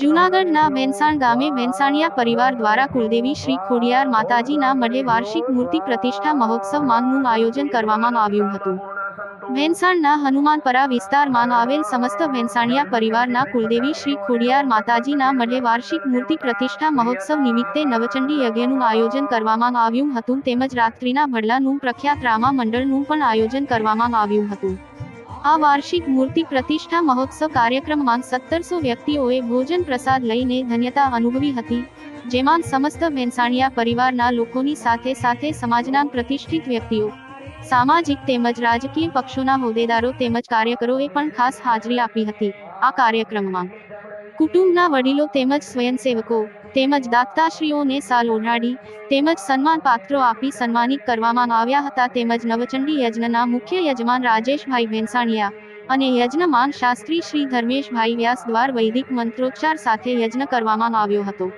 જૂનાગઢના વેનસાણ ગામે વેનસાણિયા પરિવાર દ્વારા કુલદેવી શ્રી ખોડિયાર માતાજીના મઢે વાર્ષિક મૂર્તિ પ્રતિષ્ઠા મહોત્સવ માંગનું આયોજન કરવામાં આવ્યું હતું. વેનસાણના હનુમાનપરા વિસ્તારમાં આવેલ સમસ્ત વેનસાણિયા પરિવારના કુલદેવી શ્રી ખોડિયાર માતાજીના મઢે વાર્ષિક મૂર્તિ પ્રતિષ્ઠા મહોત્સવ નિમિત્તે નવચંડી યજ્ઞનું આયોજન કરવામાં આવ્યું હતું. તેમજ રાત્રિના ભડલાનું પ્રખ્યાત રામા મંડળનું પણ આયોજન કરવામાં આવ્યું હતું. આ વાર્ષિક મૂર્તિ પ્રતિષ્ઠા મહોત્સવ કાર્યક્રમમાં સત્તરસો વ્યક્તિઓએ ભોજન પ્રસાદ લઈને ધન્યતા અનુભવી હતી, જેમાં સમસ્ત ભેંસાણિયા પરિવારના લોકોની સાથે સાથે સમાજના પ્રતિષ્ઠિત વ્યક્તિઓ, સામાજિક તેમજ રાજકીય પક્ષોના હોદ્દેદારો તેમજ કાર્યકરોએ પણ ખાસ હાજરી આપી હતી આ કાર્યક્રમમાં. કુટુંબના વડીલો તેમજ સ્વયંસેવકો, તેમજ દાતાશ્રીઓને સાલ ઓઢાડી, તેમજ સન્માન પાત્રો આપી સન્માનિત કરવામાં આવ્યા હતા તેમજ નવચંડી યજ્ઞના મુખ્ય યજમાન રાજેશભાઈ ભેંસાણિયા અને યજ્ઞમાન શાસ્ત્રી શ્રી ધર્મેશભાઈ વ્યાસ દ્વાર વૈદિક મંત્રોચ્ચાર સાથે યજ્ઞ કરવામાં આવ્યો હતો.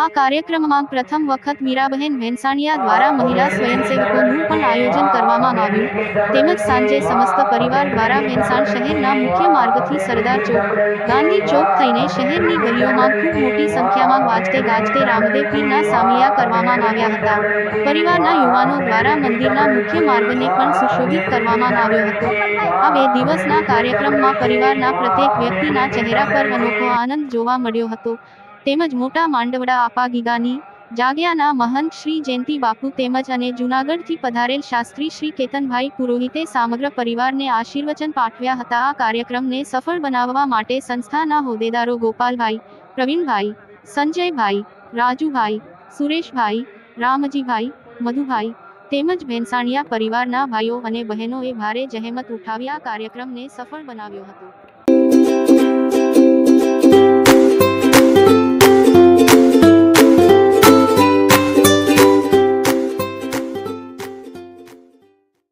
આ કાર્યક્રમમાં પ્રથમ વખત મીરાબહેન ભેંસાણિયા દ્વારા મહિલા સ્વયંસેવકોનું પણ આયોજન કરવામાં આવ્યું. તેમજ સાંજે સમસ્ત પરિવાર દ્વારા ભેંસાણ શહેરના મુખ્ય માર્ગથી સરદાર ચોક, ગાંધી ચોક થઈને શહેરની ગલીઓમાં ખૂબ મોટી સંખ્યામાં વાજતે ગાજતે રામદેવ પીરના સામિયા કરવામાં આવ્યા હતા. પરિવારના યુવાનો દ્વારા મંદિરના મુખ્ય માર્ગને પણ સુશોભિત કરવામાં આવ્યો હતો. આ બે દિવસના કાર્યક્રમમાં પરિવારના પ્રત્યેક વ્યક્તિના ચહેરા પર અનોખો આનંદ જોવા મળ્યો હતો. તેમજ મોટા માંડવડા આપા ગીગાની જાગ્યાના મહંત શ્રી જયંતિ બાપુ તેમજ અને જૂનાગઢથી પધારેલ શાસ્ત્રી શ્રી કેતનભાઈ પુરોહિતે સમગ્ર પરિવારને આશીર્વચન પાઠવ્યા હતા. આ કાર્યક્રમને સફળ બનાવવા માટે સંસ્થાના હોદ્દેદારો ગોપાલભાઈ, પ્રવીણભાઈ, સંજયભાઈ, રાજુભાઈ, સુરેશભાઈ, રામજીભાઈ, મધુભાઈ તેમજ ભેંસાણિયા પરિવારના ભાઈઓ અને બહેનોએ ભારે જહેમત ઉઠાવી આ કાર્યક્રમને સફળ બનાવ્યો હતો.